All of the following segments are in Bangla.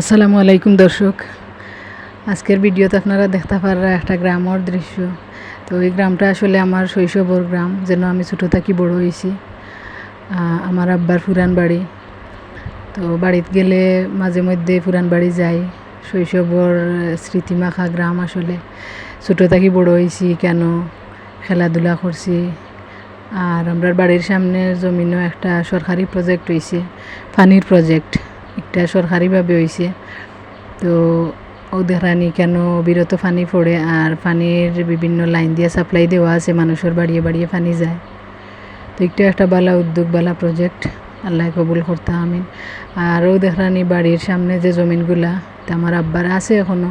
আসসালামু আলাইকুম দর্শক। আজকের ভিডিওতে আপনারা দেখতে পারা একটা গ্রামের দৃশ্য। তো এই গ্রামটা আসলে আমার শৈশবর গ্রাম, যেন আমি ছোটো থাকি বড় হয়েছি। আমার আব্বার পুরান বাড়ি। তো বাড়িতে গেলে মাঝে মধ্যে পুরান বাড়ি যাই। শৈশবর স্মৃতিমাখা গ্রাম আসলে। ছোটো থাকি বড় হয়েছি কেন? খেলাধুলা করছি। আর আমরা বাড়ির সামনে জমিনও একটা সরকারি প্রজেক্ট হয়েছে পানির প্রজেক্ট একটা সরকারিভাবে হয়েছে তো ও দেখানি কেন বিরত পানি পড়ে আর পানির বিভিন্ন লাইন দিয়ে সাপ্লাই দেওয়া আছে, মানুষের বাড়িয়ে বাড়িয়ে পানি যায়। তো একটা একটা বালা উদ্যোগ, বালা প্রজেক্ট আল্লাহ কবুল করতে, আমিন। আর ও দেখানি বাড়ির সামনে যে জমিনগুলা, তা আমার আব্বার আছে এখনও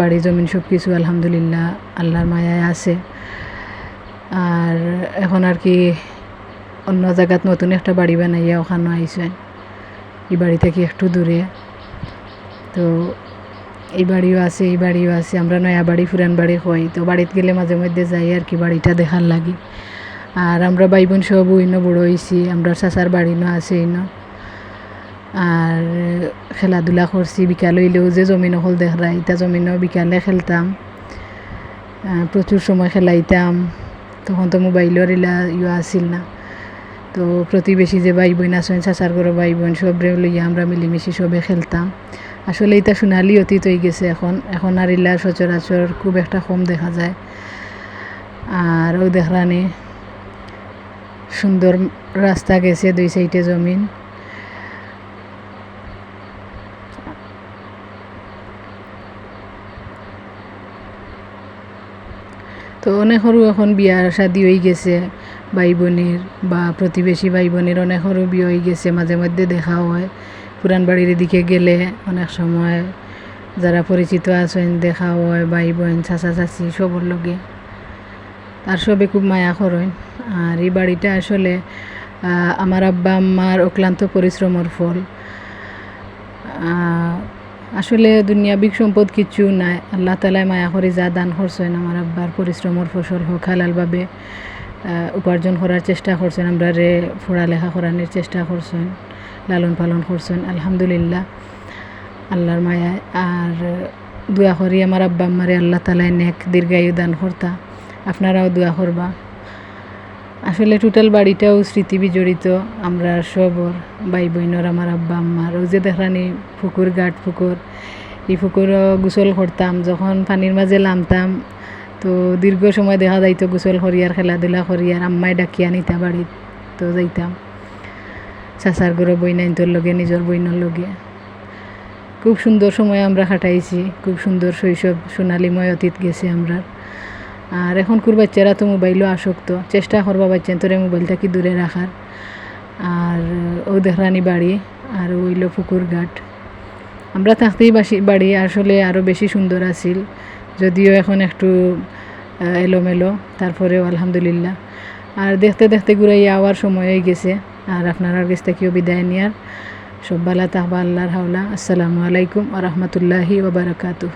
বাড়ি জমিন সব কিছু আলহামদুলিল্লাহ আল্লাহর মায়ায় আছে। আর এখন আর কি অন্য জায়গাত নতুন একটা বাড়ি বানাইয়া ওখানে আইসেন। এই বাড়ি থেকে একটু দূরে। তো এই বাড়িও আছে, এই বাড়িও আছে। আমরা নয়া বাড়ি, পুরান বাড়ি হই তো বাড়িতে গেলে মাঝে মধ্যে যাই আর কি, বাড়িটা দেখার লাগি। আর আমরা ভাই বোন সব ইনো বড় হয়েছি আমরা চাচার বাড়ি ন আছে ইনো আর খেলাধুলা করছি, বিকাল হইলেও যে জমিন হল দেখরা ইটা জমিনও বিকালে খেলতাম। প্রচুর সময় খেলাইতাম। তখন তো মোবাইলের ইলা ইয়ে আসিল না। তো প্রতিবেশী যে ভাই বোন আছেন, চাচার ঘর ভাই বোন সবরে লইয়া আমরা মিলিমিশি সবে খেলতাম। আসলে এটা সোনালি অতীত হয়ে গেছে এখন। এখন আর ইলা সচরাচর খুব একটা কম দেখা যায়। আর ও দেখলানি সুন্দর রাস্তা গেছে দুই সাইডে জমিন। তো অনেক সরু এখন বিয়া শাদি হয়ে গেছে। ভাই বোনের বা প্রতিবেশী ভাই বোনের অনেক সরু বিয়ে হয়ে গেছে, মাঝে মধ্যে দেখা হয়। পুরান বাড়ির এদিকে গেলে অনেক সময় যারা পরিচিত আছেন দেখা হয় ভাই বোন চাচা, চাচি সবর লগে। তার সবে খুব মায়া করেন আর এই বাড়িটা আসলে আমার আব্বা, আম্মার অক্লান্ত পরিশ্রমের ফল। আসলে দুনিয়াবিক সম্পদ কিছু নাই। আল্লাহ তালায় মায়া করে যা দান করছেন আমার আব্বার পরিশ্রমের ফসল হোক হালালভাবে। উপার্জন করার চেষ্টা করছেন আমরা রে লেখা করানোর চেষ্টা করছেন লালন পালন করছেন আলহামদুলিল্লাহ। আল্লাহর মায়ায় আর দোয়া করি আমার আব্বা আম্মারে আল্লাহ তালায় নেক দীর্ঘায়ু দান করতা আপনারাও দোয়া করবা আসলে টোটাল বাড়িটাও স্মৃতি বিজড়িত আমরা সবর ভাই বোনের আমার আব্বা আম্মার ও যে দেখানি পুকুর ঘাট পুকুর এই পুকুরও গোসল করতাম যখন পানির মাঝে নামতাম তো দীর্ঘ সময় দেখা যাইতো গোসল করিয়ার খেলাধুলা করিয়ার আম্মাই ডাকিয়া নিতা বাড়িত তো যাইতাম। চাচার ঘরে বইনাইন্তর লগে, নিজের বইনার লগে। খুব সুন্দর সময় আমরা কাটাইছি, খুব সুন্দর শৈশব সোনালিময় অতীত গেছে আমরা আর এখন এখনকার বাচ্চারা তো মোবাইলও আসক্ত, চেষ্টা করবা বাচ্চা, তোরে মোবাইলটা কি দূরে রাখার? আর ও দেখরানি বাড়ি, আর ওইল পুকুর ঘাট। আমরা থাকতেই বাসি বাড়ি আসলে আরও বেশি সুন্দর আছিল। যদিও এখন একটু এলোমেলো, তারপরেও আলহামদুলিল্লাহ। আর দেখতে দেখতে ঘুরাই আওয়ার সময় হয়ে গেছে, আর আপনার কাছ থেকেও বিদায় নেওয়ার সব বালা তাহবা আল্লাহর হাওলা। আসসালামু আলাইকুম আ রহমতুল্লাহি ওবরাকাতুহ